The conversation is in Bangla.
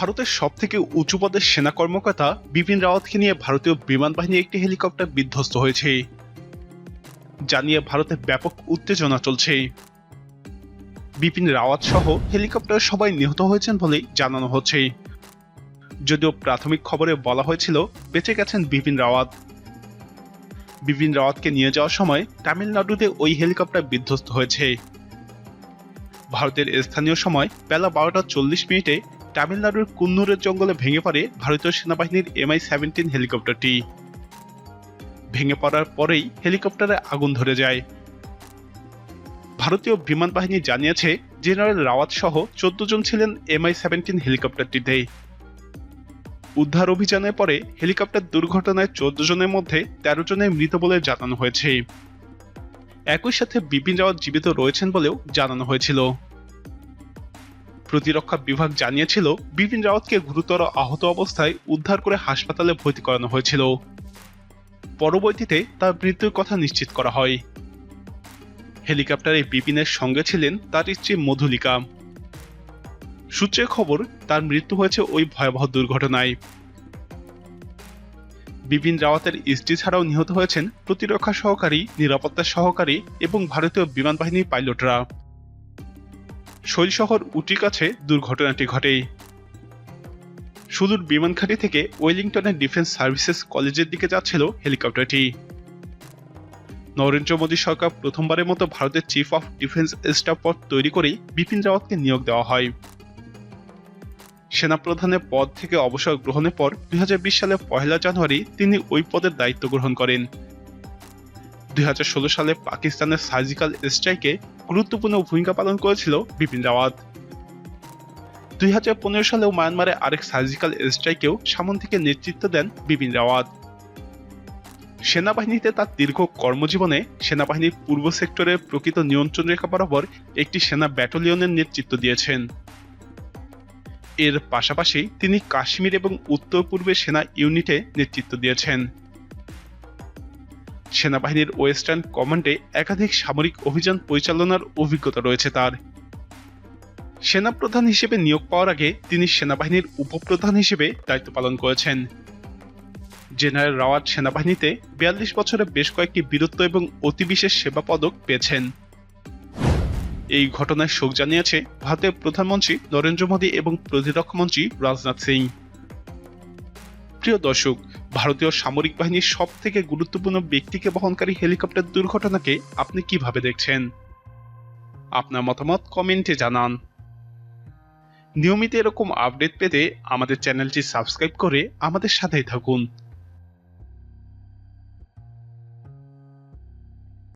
ভারতের সব থেকে উঁচু পদের সেনা কর্মকর্তা বিপিন রাওয়াতকে নিয়ে ভারতীয় বিমান বাহিনীর একটি হেলিকপ্টার বিধ্বস্ত হয়েছে। জানিয়ে ভারতে ব্যাপক উত্তেজনা চলছে। বিপিন রাওয়াত সহ হেলিকপ্টার সবাই নিহত হয়েছেন বলে জানানো হচ্ছে। যদিও প্রাথমিক খবরে বলা হয়েছিল, বেঁচে গেছেন বিপিন রাওয়াত। বিপিন রাওয়াতকে নিয়ে যাওয়ার সময় তামিলনাড়ুতে ওই হেলিকপ্টার বিধ্বস্ত হয়েছে। ভারতের স্থানীয় সময় বেলা বারোটা চল্লিশ মিনিটে তামিলনাড়ুর কুন্নুরের জঙ্গলে ভেঙে পড়ে ভারতীয় সেনাবাহিনীর এমআই সেভেন্টিন হেলিকপ্টারটি। ভেঙে পড়ার পরেই হেলিকপ্টারে আগুন ধরে যায়। ভারতীয় বিমান বাহিনী জানিয়েছে, জেনারেল রাওয়াত সহ চোদ্দ জন ছিলেন এমআই সেভেন্টিন হেলিকপ্টারটিতে। উদ্ধার অভিযানের পরে হেলিকপ্টার দুর্ঘটনায় চোদ্দ জনের মধ্যে তেরো জনের মৃত বলে জানানো হয়েছে। একই সাথে বিপিন রাওয়াত জীবিত রয়েছেন বলেও জানানো হয়েছিল। প্রতিরক্ষা বিভাগ জানিয়েছিল, বিপিন রাওয়াতকে গুরুতর আহত অবস্থায় উদ্ধার করে হাসপাতালে ভর্তি করানো হয়েছিল। পরবর্তীতে তার মৃত্যুর কথা নিশ্চিত করা হয়। হেলিকপ্টারে বিপিনের সঙ্গে ছিলেন তার স্ত্রী মধুলিকা। সূত্রের খবর, তার মৃত্যু হয়েছে ওই ভয়াবহ দুর্ঘটনায়। বিপিন রাওয়াতের স্ত্রী ছাড়াও নিহত হয়েছেন প্রতিরক্ষা সহকারী, নিরাপত্তা সহকারী এবং ভারতীয় বিমান বাহিনীর পাইলটরা। শৈল শহর উটির কাছে দুর্ঘটনাটি ঘটে সুদূর বিমান ঘাঁটি থেকে ওয়েলিংটনের ডিফেন্স সার্ভিসেস কলেজের দিকে যাচ্ছিল হেলিকপ্টারটি। নরেন্দ্র মোদী সরকার প্রথমবারের মতো ভারতের চিফ অফ ডিফেন্স স্টাফ পদ তৈরি করেই বিপিন রাওয়াতকে নিয়োগ দেওয়া হয়। সেনাপ্রধানের পদ থেকে অবসর গ্রহণের পর দুই সালে পহেলা জানুয়ারি তিনি ওই পদের দায়িত্ব গ্রহণ করেন। দুই হাজার ষোলো সালে পাকিস্তানের সার্জিক্যাল স্ট্রাইকে গুরুত্বপূর্ণ ভূমিকা পালন করেছিল বিপিন রাওয়াত। দুই হাজার পনেরো সালেও মায়ানমারে আরেক সার্জিক্যাল স্ট্রাইকেও সামন থেকে নেতৃত্ব দেন বিপিন রাওয়াত। সেনাবাহিনীতে তার দীর্ঘ কর্মজীবনে সেনাবাহিনীর পূর্ব সেক্টরের প্রকৃত নিয়ন্ত্রণ রেখা বরাবর একটি সেনা ব্যাটালিয়নের নেতৃত্ব দিয়েছেন। এর পাশাপাশি তিনি কাশ্মীর এবং উত্তর পূর্বে সেনা ইউনিটে নেতৃত্ব দিয়েছেন। সেনাবাহিনীর ওয়েস্টার্ন কমান্ডে একাধিক সামরিক অভিযান পরিচালনার অভিজ্ঞতা রয়েছে তার। সেনাপ্রধান হিসেবে নিয়োগ পাওয়ার আগে তিনি সেনাবাহিনীর উপপ্রধান হিসেবে দায়িত্ব পালন করেছেন। জেনারেল রাওয়াত সেনাবাহিনীতে বিয়াল্লিশ বছরে বেশ কয়েকটি বীরত্ব এবং অতিবিশেষ সেবা পদক পেয়েছেন। এই ঘটনায় শোক জানিয়েছে ভারতের প্রধানমন্ত্রী নরেন্দ্র মোদী এবং প্রতিরক্ষা মন্ত্রী রাজনাথ সিং। প্রিয় দর্শক ভারতীয় সামরিক বাহিনীর সব থেকে গুরুত্বপূর্ণ ব্যক্তিকে বহনকারী হেলিকপ্টার দুর্ঘটনাকে আপনি কীভাবে দেখছেন? আপনার মতামত কমেন্টে জানান। নিয়মিত এরকম আপডেট পেতে আমাদের চ্যানেলটি সাবস্ক্রাইব করে আমাদের সাথেই থাকুন।